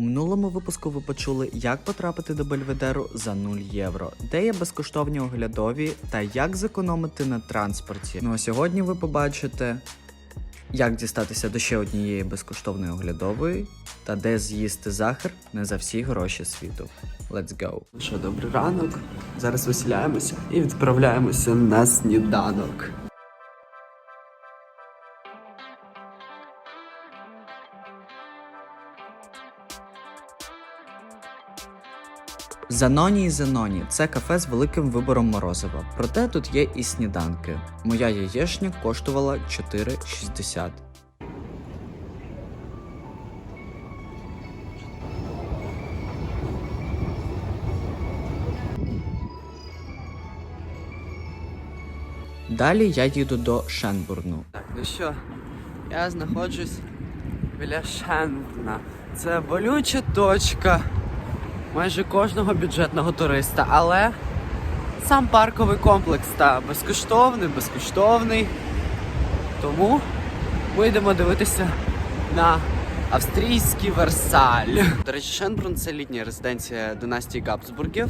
У минулому випуску ви почули, як потрапити до Бельведеру за 0 євро, де є безкоштовні оглядові та як зекономити на транспорті. Ну а сьогодні ви побачите, як дістатися до ще однієї безкоштовної оглядової та де з'їсти захар не за всі гроші світу. Let's go! Що, добрий ранок. Зараз веселяємося і відправляємося на сніданок. Заноні і Заноні це кафе з великим вибором морозива. Проте тут є і сніданки. Моя яєшня коштувала 4,60. Далі я їду до Шенбурну. Так, ну що, я знаходжусь біля Шенбурна. Це болюча точка майже кожного бюджетного туриста, але сам парковий комплекс та безкоштовний, безкоштовний. Тому ми йдемо дивитися на австрійський Версаль. До речі, Шенбрун це літня резиденція династії Габсбургів.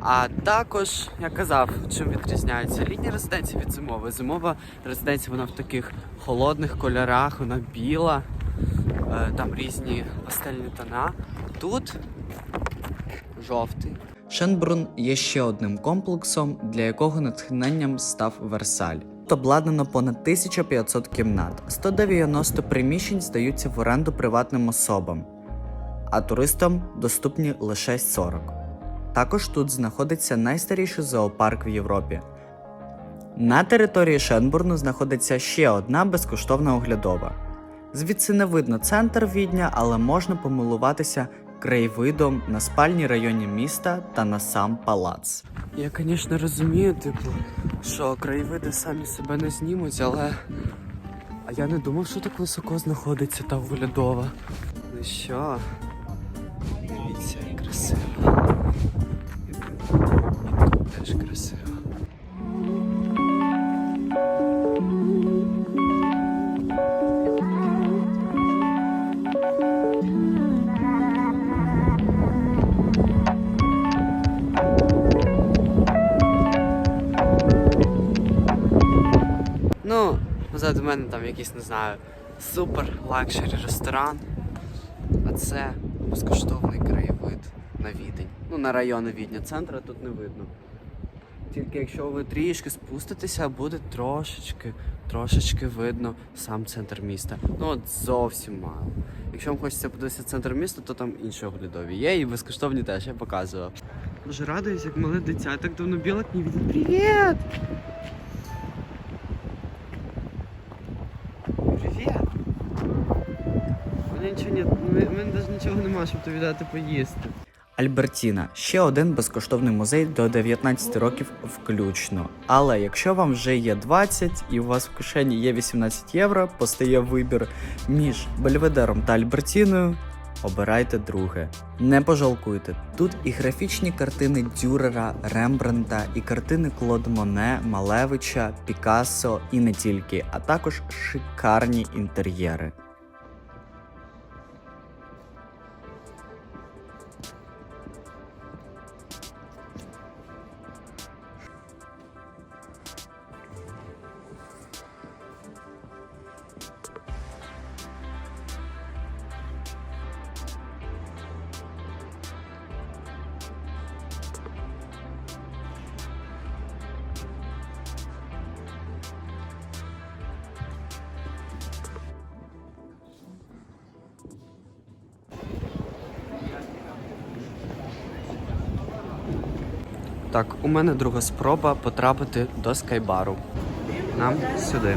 А також я казав, чим відрізняється літня резиденція від зимової. Зимова резиденція вона в таких холодних кольорах, вона біла, е, там різні пастельні тона. Тут жовтий. Шенбрун є ще одним комплексом, для якого натхненням став Версаль. Обладнано понад 1500 кімнат, 190 приміщень здаються в оренду приватним особам, а туристам доступні лише 40. Також тут знаходиться найстаріший зоопарк в Європі. На території Шенбурну знаходиться ще одна безкоштовна оглядова. Звідси не видно центр Відня, але можна помилуватися краєвидом на спальні районі міста та на сам палац. Я, звісно, розумію, типу, що краєвиди самі себе не знімуть, але. А я не думав, що так високо знаходиться та оглядова. Ну що? Позаду мене там якийсь, не знаю, супер лакшері ресторан. А це безкоштовний краєвид на Відень. Ну, на райони Відня. Центра тут не видно. Тільки якщо ви трішки спуститеся, буде трошечки, трошечки видно сам центр міста. Ну от зовсім мало. Якщо вам хочеться подивитися центр міста, то там інші оглядові є і безкоштовні теж я показував. Дуже радуюсь, як мале дитя. Так давно білок не бачив. Привіт! У мене нічого у мене навіть нічого немає, щоб тобі дати поїсти. Альбертіна ще один безкоштовний музей до 19 років включно. Але якщо вам вже є 20 і у вас в кишені є 18 євро, постає вибір між Бельведером та Альбертіною. Обирайте друге. Не пожалкуйте. Тут і графічні картини Дюрера, Рембрандта, і картини Клод Моне, Малевича, Пікассо і не тільки, а також шикарні інтер'єри. Так, у мене друга спроба потрапити до скайбару. Нам сюди.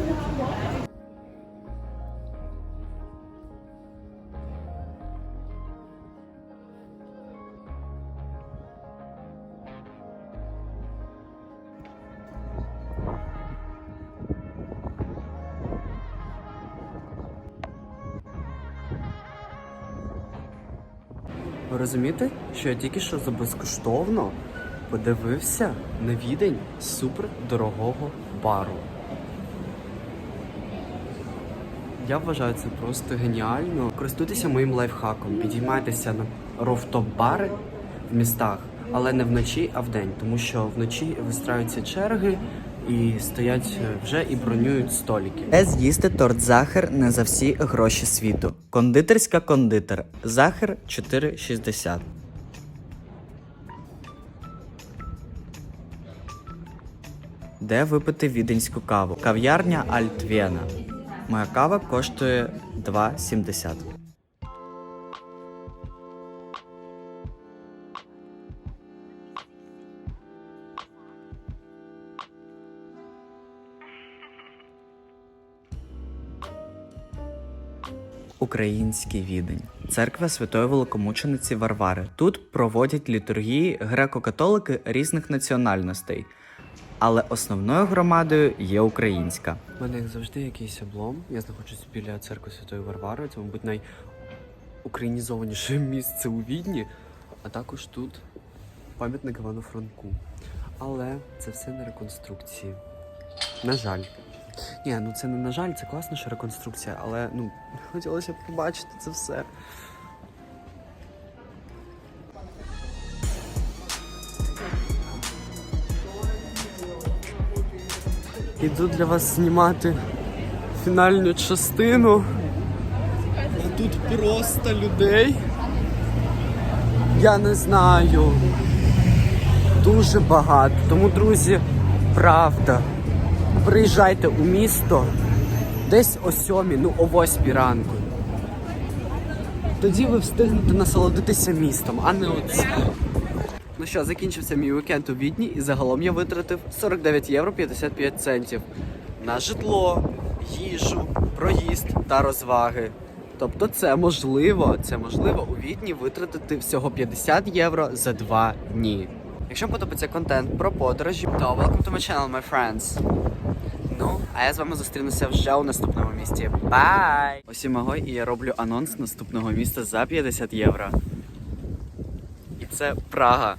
Ви розумієте, що я тільки що за безкоштовно подивився на відень супер дорогого бару. Я вважаю це просто геніально. Користуйтеся моїм лайфхаком. Підіймайтеся на рофтоп-бари в містах, але не вночі, а вдень, тому що вночі вистраюються черги і стоять е, вже і бронюють столики. Де з'їсти торт Захар не за всі гроші світу. Кондитерська кондитер. Захар 4,60. Де випити віденську каву? Кав'ярня Альтвєна. Моя кава коштує 2,70. Український відень. Церква Святої Великомучениці Варвари. Тут проводять літургії греко-католики різних національностей, але основною громадою є українська. У мене як завжди якийсь облом. Я знаходжусь біля церкви Святої Варвари. Це, мабуть, найукраїнізованіше місце у Відні. А також тут пам'ятник Івану Франку. Але це все на реконструкції. На жаль. Ні, ну це не на жаль, це класна що реконструкція, але ну хотілося б побачити це все. Іду для вас знімати фінальну частину. А тут просто людей. Я не знаю. Дуже багато. Тому, друзі, правда. Приїжджайте у місто десь о сьомій, ну о восьмій ранку. Тоді ви встигнете насолодитися містом, а не оце. Ну що, закінчився мій вікенд у Відні, і загалом я витратив 49 євро 55 центів на житло, їжу, проїзд та розваги. Тобто це можливо, це можливо у Відні витратити всього 50 євро за два дні. Якщо подобається контент про подорожі, то welcome to my channel, my friends. Ну, а я з вами зустрінуся вже у наступному місті. Бай! Ось Магой, і я роблю анонс наступного міста за 50 євро. І це Прага.